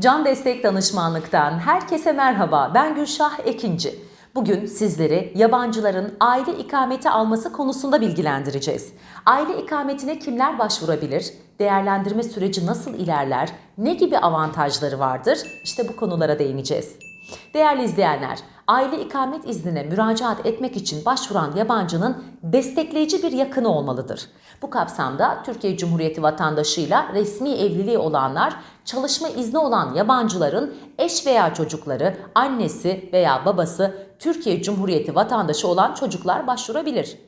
Can Destek Danışmanlık'tan herkese merhaba. Ben Gülşah Ekinci. Bugün sizleri yabancıların aile ikameti alması konusunda bilgilendireceğiz. Aile ikametine kimler başvurabilir? Değerlendirme süreci nasıl ilerler? Ne gibi avantajları vardır? İşte bu konulara değineceğiz. Değerli izleyenler, aile ikamet iznine müracaat etmek için başvuran yabancının destekleyici bir yakını olmalıdır. Bu kapsamda Türkiye Cumhuriyeti vatandaşıyla resmi evliliği olanlar, çalışma izni olan yabancıların eş veya çocukları, annesi veya babası Türkiye Cumhuriyeti vatandaşı olan çocuklar başvurabilir.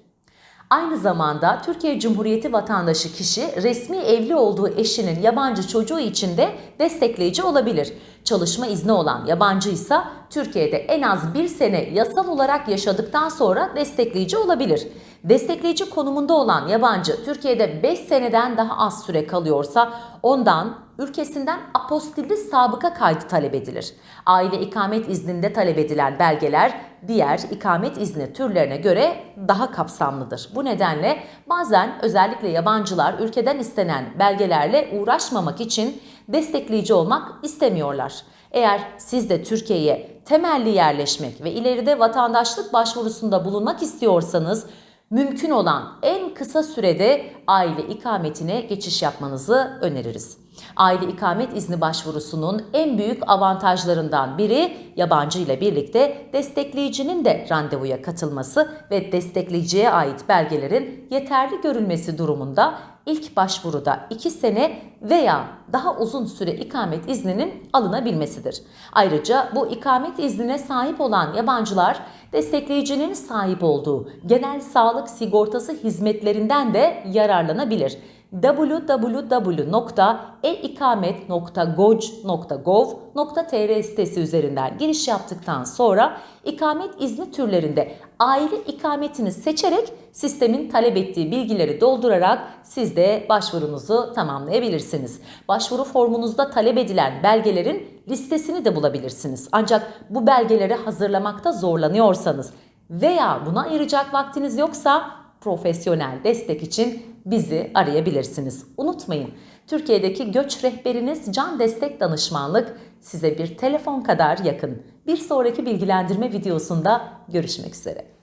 Aynı zamanda Türkiye Cumhuriyeti vatandaşı kişi resmi evli olduğu eşinin yabancı çocuğu için de destekleyici olabilir. Çalışma izni olan yabancı ise Türkiye'de en az bir sene yasal olarak yaşadıktan sonra destekleyici olabilir. Destekleyici konumunda olan yabancı Türkiye'de 5 seneden daha az süre kalıyorsa ondan ülkesinden apostilli sabıka kaydı talep edilir. Aile ikamet izninde talep edilen belgeler diğer ikamet izni türlerine göre daha kapsamlıdır. Bu nedenle bazen özellikle yabancılar ülkeden istenen belgelerle uğraşmamak için destekleyici olmak istemiyorlar. Eğer siz de Türkiye'ye temelli yerleşmek ve ileride vatandaşlık başvurusunda bulunmak istiyorsanız mümkün olan en kısa sürede aile ikametine geçiş yapmanızı öneririz. Aile ikamet izni başvurusunun en büyük avantajlarından biri yabancı ile birlikte destekleyicinin de randevuya katılması ve destekleyiciye ait belgelerin yeterli görülmesi durumunda ilk başvuruda 2 sene veya daha uzun süre ikamet izninin alınabilmesidir. Ayrıca bu ikamet iznine sahip olan yabancılar destekleyicinin sahip olduğu genel sağlık sigortası hizmetlerinden de yararlanabilir www.eikamet.goj.gov.tr sitesi üzerinden giriş yaptıktan sonra ikamet izni türlerinde aile ikametini seçerek sistemin talep ettiği bilgileri doldurarak siz de başvurunuzu tamamlayabilirsiniz. Başvuru formunuzda talep edilen belgelerin listesini de bulabilirsiniz. Ancak bu belgeleri hazırlamakta zorlanıyorsanız veya buna ayıracak vaktiniz yoksa profesyonel destek için bizi arayabilirsiniz. Unutmayın, Türkiye'deki göç rehberiniz Can Destek Danışmanlık size bir telefon kadar yakın. Bir sonraki bilgilendirme videosunda görüşmek üzere.